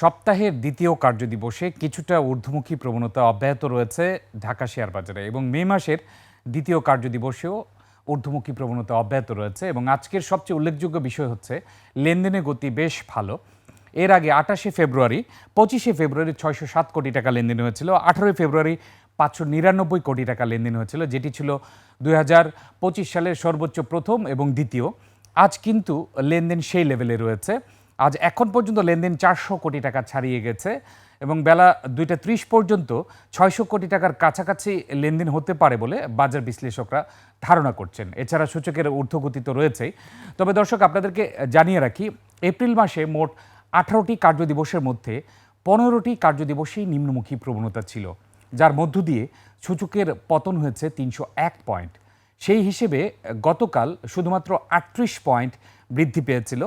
সপ্তাহের দ্বিতীয় কার্যদিবসে কিছুটা ঊর্ধ্বমুখী প্রবণতা অব্যাহত রয়েছে ঢাকা শেয়ার বাজারে এবং মে মাসের দ্বিতীয় কার্যদিবসেও ঊর্ধ্বমুখী প্রবণতা অব্যাহত রয়েছে এবং আজকের সবচেয়ে উল্লেখযোগ্য বিষয় হচ্ছে লেনদেনের গতি বেশ ভালো। এর আগে আটাশে ফেব্রুয়ারি, পঁচিশে ফেব্রুয়ারি ছয়শো সাত কোটি টাকা লেনদেন হয়েছিল, আঠারোই ফেব্রুয়ারি পাঁচশো নিরানব্বই কোটি টাকা লেনদেন হয়েছিল, যেটি ছিল দুই হাজার পঁচিশ সালের সর্বোচ্চ প্রথম এবং দ্বিতীয়। আজ কিন্তু লেনদেন সেই লেভেলে রয়েছে। আজ এখন পর্যন্ত লেনদেন চারশো কোটি টাকা ছাড়িয়ে গেছে এবং বেলা দুইটা ত্রিশ পর্যন্ত ছয়শো কোটি টাকার কাছাকাছি লেনদেন হতে পারে বলে বাজার বিশ্লেষকরা ধারণা করছেন। এছাড়া সূচকের ঊর্ধ্বগতি তো রয়েছেই। তবে দর্শক, আপনাদেরকে জানিয়ে রাখি, এপ্রিল মাসে মোট আঠারোটি কার্যদিবসের মধ্যে পনেরোটি কার্যদিবসেই নিম্নমুখী প্রবণতা ছিল, যার মধ্য দিয়ে সূচকের পতন হয়েছে তিনশো এক পয়েন্ট। সেই হিসেবে গতকাল শুধুমাত্র আটত্রিশ পয়েন্ট বৃদ্ধি পেয়েছিল।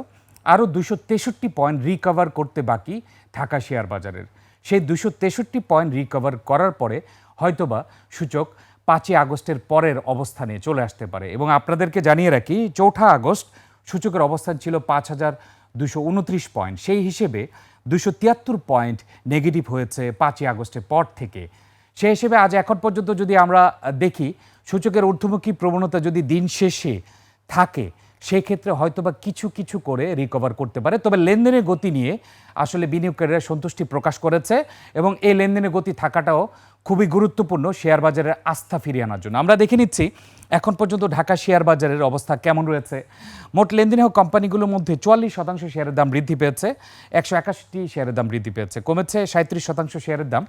আরও দুশো তেষট্টি পয়েন্ট রিকভার করতে বাকি ঢাকা শেয়ার বাজারের। সেই দুশো তেষট্টি পয়েন্ট রিকভার করার পরে হয়তোবা সূচক পাঁচই আগস্টের পরের অবস্থানে চলে আসতে পারে। এবং আপনাদেরকে জানিয়ে রাখি, চৌঠা আগস্ট সূচকের অবস্থান ছিল পাঁচ হাজার দুশো উনত্রিশ পয়েন্ট সেই হিসেবে দুশো তিয়াত্তর পয়েন্ট নেগেটিভ হয়েছে পাঁচই আগস্টের পর থেকে। সেই হিসেবে আজ এখন পর্যন্ত যদি আমরা দেখি, সূচকের ঊর্ধ্বমুখী প্রবণতা যদি দিন শেষে থাকে সেই ক্ষেত্রে হয়তোবা কিছু কিছু করে রিকভার করতে পারে। তবে লেনদেনের গতি নিয়ে আসলে বিনিয়োগকারীরা সন্তুষ্টি প্রকাশ করেছে এবং এই লেনদেনের গতি থাকাটাও খুবই গুরুত্বপূর্ণ শেয়ার বাজারের আস্থা ফিরিয়ে আনার জন্য। আমরা দেখে নিচ্ছি এখন পর্যন্ত ঢাকা শেয়ার বাজারের অবস্থা কেমন রয়েছে। মোট লেনদেনে কোম্পানিগুলোর মধ্যে চুয়াল্লিশ শতাংশ শেয়ারের দাম বৃদ্ধি পেয়েছে, একশো একাশিটি শেয়ারের দাম বৃদ্ধি পেয়েছে, কমেছে সাঁত্রিশ শতাংশ শেয়ারের দাম,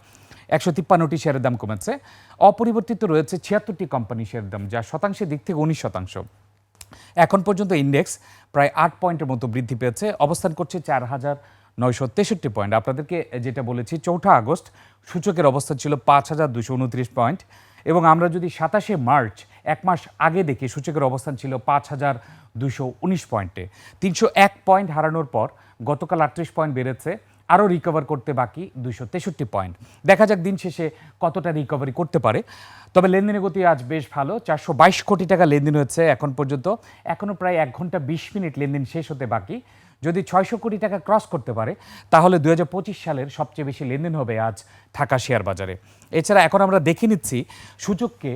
একশো তিপ্পান্নটি শেয়ারের দাম কমেছে। অপরিবর্তিত রয়েছে ছিয়াত্তরটি কোম্পানি শেয়ারের দাম, যা শতাংশের দিক থেকে উনিশ শতাংশ। এখন পর্যন্ত ইন্ডেক্স প্রায় আট পয়েন্টের মতো বৃদ্ধি পেয়েছে। অবস্থান করছে চার হাজার নয়শো তেষট্টি পয়েন্ট। আপনাদেরকে যেটা বলেছি, চৌঠা আগস্ট সূচকের অবস্থান ছিল পাঁচ হাজার দুশো উনত্রিশ পয়েন্ট এবং আমরা যদি সাতাশে মার্চ, এক মাস আগে দেখি, সূচকের অবস্থান ছিল পাঁচ হাজার দুশো উনিশ পয়েন্টে। তিনশো এক পয়েন্ট হারানোর পর গতকাল আটত্রিশ পয়েন্ট বেড়েছে। আরও রিকভার করতে বাকি দুশো তেষট্টি পয়েন্ট দেখা যাক দিন শেষে কতটা রিকভারি করতে পারে। তবে লেনদেনের গতি আজ বেশ ভালো, চারশো বাইশ কোটি টাকা লেনদেন হচ্ছে এখন পর্যন্ত। এখনও প্রায় এক ঘণ্টা বিশ মিনিট লেনদেন শেষ হতে বাকি। যদি ছয়শো কোটি টাকা ক্রস করতে পারে, তাহলে দু হাজার পঁচিশ সালের সবচেয়ে বেশি লেনদেন হবে আজ ঢাকা শেয়ার বাজারে। এছাড়া এখন আমরা দেখে নিচ্ছি সূচককে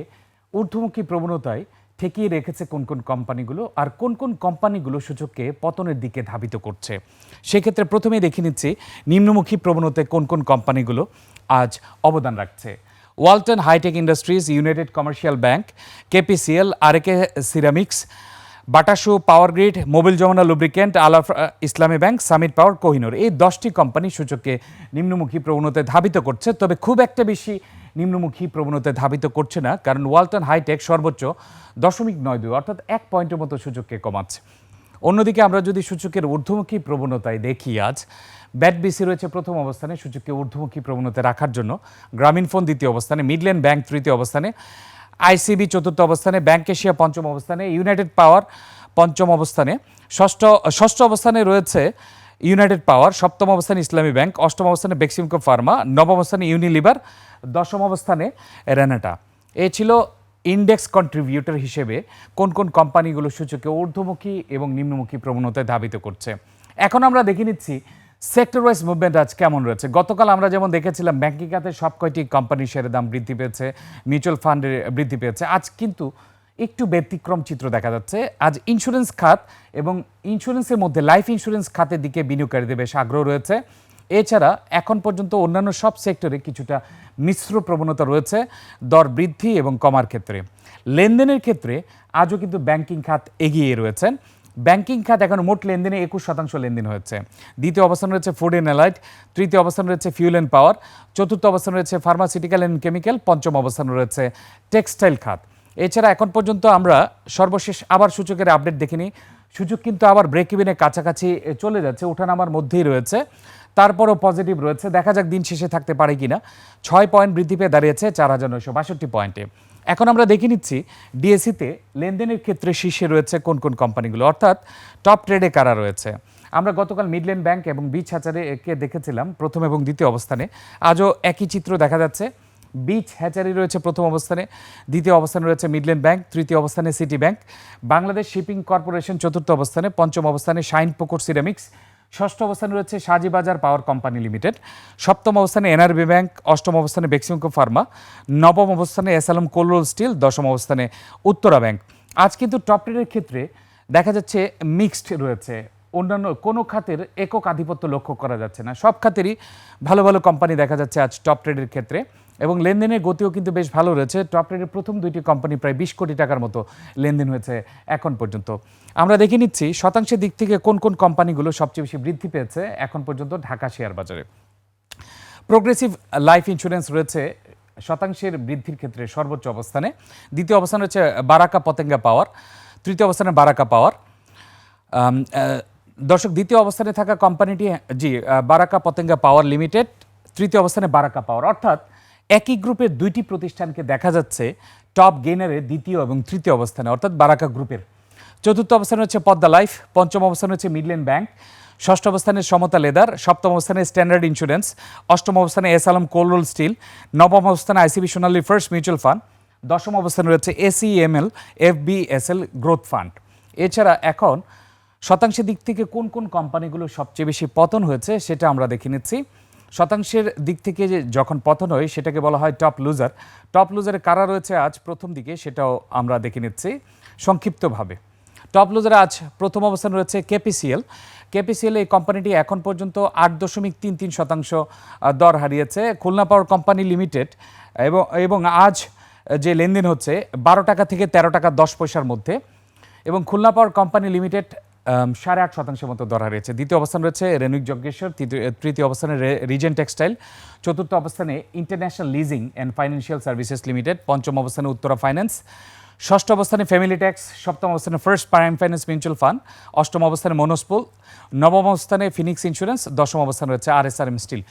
ঊর্ধ্বমুখী প্রবণতায় ঠেকিয়ে রেখেছে কোন কোন কোম্পানিগুলো আর কোন কোন কোম্পানিগুলো সূচককে পতনের দিকে ধাবিত করছে। সেক্ষেত্রে প্রথমে দেখে নিচ্ছি নিম্নমুখী প্রবণতে কোন কোন কোম্পানিগুলো আজ অবদান রাখছে। Walton hi tech industries, united commercial bank, KPCL RK ceramics, বাটাসু power grid, Mobil Jamuna lubricant, আলাফ Islami bank, summit পাওয়ার, কোহিনুর। এই দশটি কোম্পানি সূচককে নিম্নমুখী প্রবণতায় ধাবিত করছে। তবে খুব একটা বেশি নিম্নমুখী প্রবণতায় ধাবিত করছে না, কারণ ওয়ালটন হাইটেক সর্বোচ্চ দশমিক নয় দুই, অর্থাৎ এক পয়েন্টের মতো সূচককে কমাচ্ছে। অন্যদিকে আমরা যদি সূচকের ঊর্ধ্বমুখী প্রবণতায় দেখি আজ ব্যাট বিসি রয়েছে প্রথম অবস্থানে সূচককে ঊর্ধ্বমুখী প্রবণতায় রাখার জন্য। গ্রামীণ ফোন দ্বিতীয় অবস্থানে, মিডল্যান্ড ব্যাংক তৃতীয় অবস্থানে, আইসিবি চতুর্থ অবস্থানে, ব্যাংক এশিয়া পঞ্চম অবস্থানে, ইউনাইটেড পাওয়ার পঞ্চম অবস্থানে। ষষ্ঠ ষষ্ঠ অবস্থানে রয়েছে ইউনাইটেড পাওয়ার, সপ্তম অবস্থানে ইসলামী ব্যাংক, অষ্টম অবস্থানে বেক্সিমকো ফার্মা, নবম অবস্থানে ইউনিলিভার, দশম অবস্থানে রেনাটা। এ ছিল ইন্ডেক্স কন্ট্রিবিউটর হিসেবে কোন কোন কোম্পানিগুলো সূচকে ঊর্ধ্বমুখী এবং নিম্নমুখী প্রবণতায় ধাবিত করছে। এখন আমরা দেখে নিচ্ছি সেক্টর ওয়াইজ মুভমেন্ট আজ কেমন রয়েছে। গতকাল আমরা যেমন দেখেছিলাম, ব্যাংকিং খাতে সব কয়টি কোম্পানির শেয়ারের দাম বৃদ্ধি পেয়েছে, মিউচুয়াল ফান্ডের বৃদ্ধি পেয়েছে। আজ কিন্তু একটু ব্যতিক্রম চিত্র দেখা যাচ্ছে। আজ ইন্স্যুরেন্স খাত এবং ইন্স্যুরেন্সের মধ্যে লাইফ ইন্স্যুরেন্স খাতের দিকে বিনিয়োগকারীদের বেশ আগ্রহ রয়েছে। এছাড়া এখন পর্যন্ত অন্যান্য সব সেক্টরে কিছুটা মিশ্র প্রবণতা রয়েছে দর বৃদ্ধি এবং কমার ক্ষেত্রে। লেনদেনের ক্ষেত্রে আজও কিন্তু ব্যাংকিং খাত এগিয়ে রয়েছেন ব্যাংকিং খাত এখন মোট লেনদেনে একুশ শতাংশ লেনদেন হয়েছে। দ্বিতীয় অবস্থান রয়েছে ফুড অ্যান্ড অ্যালাইট তৃতীয় অবস্থান রয়েছে ফিউল অ্যান্ড পাওয়ার চতুর্থ অবস্থান রয়েছে ফার্মাসিউটিক্যাল অ্যান্ড কেমিক্যাল পঞ্চম অবস্থান রয়েছে টেক্সটাইল খাত। এছাড়া এখন পর্যন্ত আমরা সর্বশেষ আবার সূচকের আপডেট দেখিনি। সূচক কিন্তু আবার ব্রেক ইভেনের কাছাকাছি চলে যাচ্ছে, ওঠানামার মধ্যেই রয়েছে। তারপরও পজিটিভ রয়েছে। দেখা যাক দিন শেষে থাকতে পারে কিনা। ছয় পয়েন্ট বৃদ্ধি পেয়ে দাঁড়িয়েছে চার হাজার নয়শো বাষট্টি পয়েন্টে এখন আমরা দেখে নিচ্ছি ডিএসসিতে লেনদেনের ক্ষেত্রে শীর্ষে রয়েছে কোন কোন কোম্পানিগুলো। অর্থাৎ টপ ট্রেডে কারা রয়েছে? আমরা গতকাল মিডল্যান্ড ব্যাংক এবং বিচ হাজারে একে দেখেছিলাম প্রথম এবং দ্বিতীয় অবস্থানে। আজও একই চিত্র দেখা যাচ্ছে। বিচ হ্যাচারি রয়েছে প্রথম অবস্থানে, দ্বিতীয় অবস্থানে রয়েছে মিডল্যান্ড ব্যাংক, তৃতীয় অবস্থানে City bank, Bangladesh shipping corporation, চতুর্থ অবস্থানে, পঞ্চম অবস্থানে শাইন পুকুর সিরামিক্স, ষষ্ঠ অবস্থানে রয়েছে সাজিবাজার পাওয়ার কোম্পানি লিমিটেড, সপ্তম অবস্থানে এনআরবি ব্যাংক, অষ্টম অবস্থানে বেক্সিমকো ফার্মা, নবম অবস্থানে এসালম কোলরোল স্টিল, দশম অবস্থানে উত্তরা ব্যাংক। আজ কিন্তু টপ টেনের ক্ষেত্রে দেখা যাচ্ছে মিক্সড রয়েছে। অন্যান্য কোনো খাতের একক আধিপত্য লক্ষ্য করা যাচ্ছে না। সব খাতেরই ভালো ভালো কোম্পানি দেখা যাচ্ছে আজ টপ ট্রেডের ক্ষেত্রে। এবং লেনদেনের গতিও কিন্তু বেশ ভালো রয়েছে। টপ ট্রেডের প্রথম দুইটি কোম্পানি প্রায় বিশ কোটি টাকার মতো লেনদেন হয়েছে এখন পর্যন্ত। আমরা দেখে নিচ্ছি শতাংশের দিক থেকে কোন কোন কোম্পানিগুলো সবচেয়ে বেশি বৃদ্ধি পেয়েছে এখন পর্যন্ত ঢাকা শেয়ার বাজারে। প্রোগ্রেসিভ লাইফ ইন্স্যুরেন্স রয়েছে শতাংশের বৃদ্ধির ক্ষেত্রে সর্বোচ্চ অবস্থানে। দ্বিতীয় অবস্থান হচ্ছে বারাকা পতেঙ্গা পাওয়ার। তৃতীয় অবস্থানে বারাকা পাওয়ার। দর্শক, দ্বিতীয় অবস্থানে থাকা কোম্পানিটি জি বারাকা পতেঙ্গা পাওয়ার লিমিটেড। তৃতীয় অবস্থানে বারাকা পাওয়ার। অর্থাৎ একই গ্রুপের দুইটি প্রতিষ্ঠানকে দেখা যাচ্ছে টপ গেনারে দ্বিতীয় এবং তৃতীয় অবস্থানে, অর্থাৎ বারাকা গ্রুপের। চতুর্থ অবস্থানে হচ্ছে পদ্মা লাইফ, পঞ্চম অবস্থানে হচ্ছে মিডল্যান্ড ব্যাংক, ষষ্ঠ অবস্থানে সমতা লেদার, সপ্তম অবস্থানে স্ট্যান্ডার্ড ইন্স্যুরেন্স, অষ্টম অবস্থানে এস আলম কোলরোল স্টিল, নবম অবস্থানে ICB Sonali first mutual fund, দশম অবস্থানে রয়েছে এসিএমএল এফবিএসএল গ্রোথ ফান্ড। এছাড়া এখন শতাংশের দিক থেকে কোন কোন কোম্পানিগুলো সবচেয়ে বেশি পতন হয়েছে সেটা আমরা দেখে নিচ্ছি। শতাংশের দিক থেকে যে যখন পতন হয়, সেটাকে বলা হয় টপ লুজার টপ লুজারে কারা রয়েছে আজ? প্রথম দিকে সেটাও আমরা দেখে নিচ্ছি সংক্ষিপ্তভাবে। টপ লুজারে আজ প্রথম অবস্থান রয়েছে কেপিসিএল কেপিসিএল এই কোম্পানিটি এখন পর্যন্ত আট দশমিক তিন তিন শতাংশ দর হারিয়েছে। খুলনা পাওয়ার কোম্পানি লিমিটেড এবং এবং আজ যে লেনদেন হচ্ছে, বারো টাকা থেকে তেরো টাকা দশ পয়সার মধ্যে। এবং খুলনা পাওয়ার কোম্পানি লিমিটেড সাড়ে আট শতাংশের মতো দর হারিয়েছে দ্বিতীয় অবস্থান রয়েছে রেনুক যজ্ঞেশ্বর তৃতীয়- তৃতীয় অবস্থানে রিজেন টেক্সটাইল, চতুর্থ অবস্থানে international leasing and financial services limited, পঞ্চম অবস্থানে উত্তরা ফাইন্যান্স, ষষ্ঠ অবস্থানে ফ্যামিলি ট্যাক্স, সপ্তম অবস্থানে first prime finance mutual fund, অষ্টম অবস্থানে মনোস্পুল নবম অবস্থানে ফিনিক্স ইন্স্যুরেন্স, দশম অবস্থানে রয়েছে R S R M steel.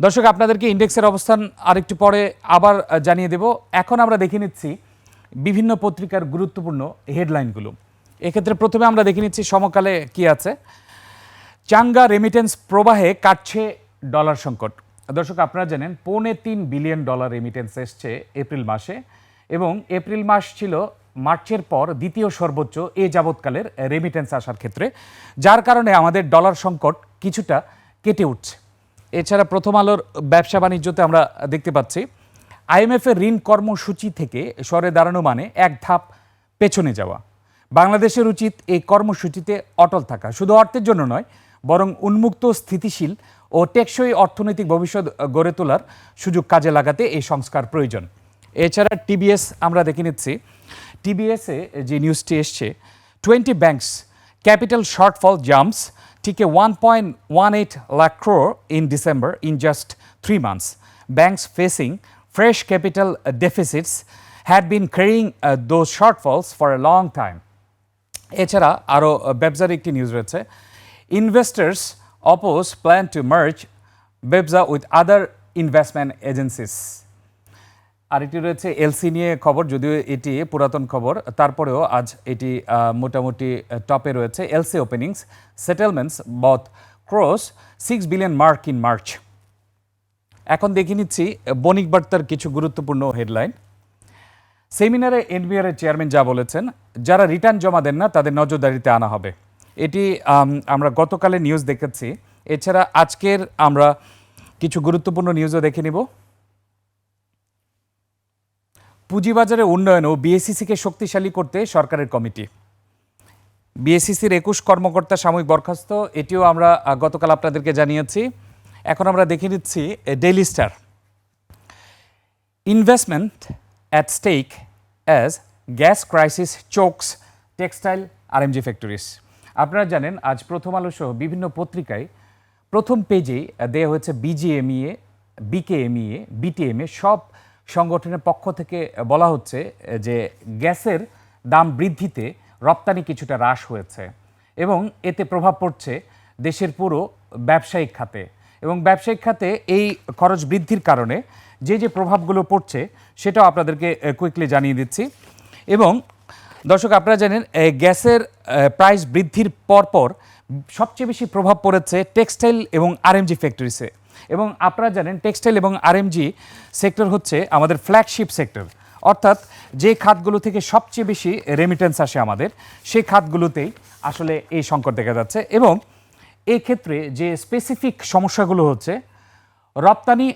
দর্শক, আপনাদেরকে ইন্ডেক্সের অবস্থান আরেকটু পরে আবার জানিয়ে দেব। এখন আমরা দেখে নিচ্ছি বিভিন্ন পত্রিকার গুরুত্বপূর্ণ হেডলাইনগুলো। এক্ষেত্রে প্রথমে আমরা দেখে নিচ্ছি সমকালে কি আছে। চাঙ্গা রেমিটেন্স প্রবাহে কাটছে ডলার সংকট। দর্শক, আপনারা জানেন, পৌনে তিন বিলিয়ন ডলার রেমিটেন্স এসছে এপ্রিল মাসে এবং এপ্রিল মাস ছিল মার্চের পর দ্বিতীয় সর্বোচ্চ এ যাবৎকালের রেমিটেন্স আসার ক্ষেত্রে। যার কারণে আমাদের ডলার সংকট কিছুটা কেটে উঠছে। এছাড়া প্রথম আলোর ব্যবসা বাণিজ্যতে আমরা দেখতে পাচ্ছি আইএমএফের ঋণ কর্মসূচি থেকে সরে দাঁড়ানো মানে এক ধাপ পেছনে যাওয়া। বাংলাদেশের উচিত এই কর্মসূচিতে অটল থাকা। শুধু অর্থের জন্য নয় বরং উন্মুক্ত স্থিতিশীল ও টেকসই অর্থনৈতিক ভবিষ্যৎ গড়ে তোলার সুযোগ কাজে লাগাতে এই সংস্কার প্রয়োজন। এছাড়া টিবিএস আমরা দেখে নিচ্ছি। টিবিএসে যে নিউজটি এসছে twenty banks capital shortfall jumps ঠিক one point one eight lakh crore in December in just three months. Banks facing fresh capital deficits deficits been uh, those shortfalls for a long time. এছাড়া আরও ব্যবসার একটি news রয়েছে। Investors oppose plan to merge ব্যবসা with other investment agencies আরেকটি রয়েছে LC নিয়ে খবর, যদিও এটি পুরাতন খবর। তারপরেও আজ এটি মোটামুটি টপে রয়েছে। LC openings settlements both cross six billion mark in March এখন দেখে নিচ্ছি, বণিক বার্তার কিছু গুরুত্বপূর্ণ হেডলাইন সেমিনারে এনবিআর চেয়ারম্যান যা বলেছেন, যারা রিটার্ন জমা দেন না, তাদের নজরদারিতে আনা হবে। এটি আমরা গতকালের নিউজ দেখেছি। এছাড়া আজকের আমরা কিছু গুরুত্বপূর্ণ নিউজও দেখে নিব। পুঁজিবাজারে উন্নয়ন ও বিএসসিসিকে শক্তিশালী করতে সরকারের কমিটি। বিএসসিসির একুশ কর্মকর্তা সাময়িক বরখাস্ত, এটিও আমরা গতকাল আপনাদেরকে জানিয়েছি। এখন আমরা দেখে নিচ্ছি Daily Star investment at stake as gas crisis chokes textile RMG factories আপনারা জানেন, আজ প্রথম আলো সহ বিভিন্ন পত্রিকায় প্রথম পেজেই দেওয়া হয়েছে বিজিএমইএ বিকেএমইএ বিটিএমএ সব সংগঠনের পক্ষ থেকে বলা হচ্ছে যে গ্যাসের দাম বৃদ্ধিতে রপ্তানি কিছুটা হ্রাস হয়েছে এবং এতে প্রভাব পড়ছে দেশের পুরো ব্যবসায়িক খাতে এবং ব্যবসায়িক খাতে এই খরচ বৃদ্ধির কারণে যে যে প্রভাবগুলো পড়ছে সেটাও আপনাদেরকে কুইকলি জানিয়ে দিচ্ছি। এবং দর্শক, আপনারা জানেন গ্যাসের প্রাইস বৃদ্ধির পরপর সবচেয়ে বেশি প্রভাব পড়েছে টেক্সটাইল এবং আরএমজি ফ্যাক্টরিসে এবং আপনারা জানেন টেক্সটাইল এবং আরএমজি সেক্টর হচ্ছে আমাদের ফ্ল্যাগশিপ সেক্টর অর্থাৎ যে খাতগুলো থেকে সবচেয়ে বেশি রেমিটেন্স আসে আমাদের, সেই খাতগুলোতেই আসলে এই সংকট দেখা যাচ্ছে। এবং এক্ষেত্রে যে স্পেসিফিক সমস্যাগুলো হচ্ছে, রপ্তানি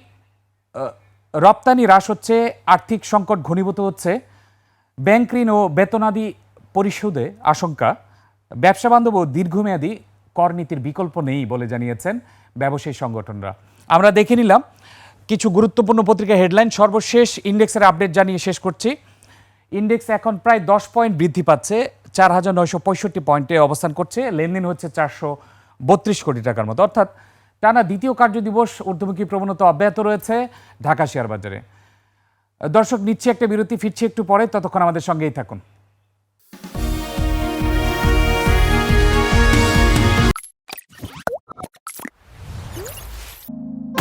রপ্তানি হ্রাস হচ্ছে, আর্থিক সংকট ঘনীভূত হচ্ছে, ব্যাংক ঋণ ও বেতনাদি পরিশোধে আশঙ্কা। ব্যবসা বান্ধব ও দীর্ঘমেয়াদী কর নীতির বিকল্প নেই বলে জানিয়েছেন ব্যবসায়ী সংগঠনরা। আমরা দেখে নিলাম কিছু গুরুত্বপূর্ণ পত্রিকা হেডলাইন। সর্বশেষ ইন্ডেক্সের আপডেট জানিয়ে শেষ করছি। ইন্ডেক্স এখন প্রায় দশ পয়েন্ট বৃদ্ধি পাচ্ছে, চার হাজার নয়শো পঁয়ষট্টি পয়েন্টে অবস্থান করছে, লেনদেন হচ্ছে চারশো বত্রিশ কোটি টাকার মতো। অর্থাৎ টানা দ্বিতীয় কার্য দিবস ঊর্ধ্বমুখী প্রবণতা অব্যাহত রয়েছে ঢাকা শেয়ার বাজারে দর্শক, নিচ্ছে একটা বিরতি, ফিরছে একটু পরে, ততক্ষণ আমাদের সঙ্গেই থাকুন।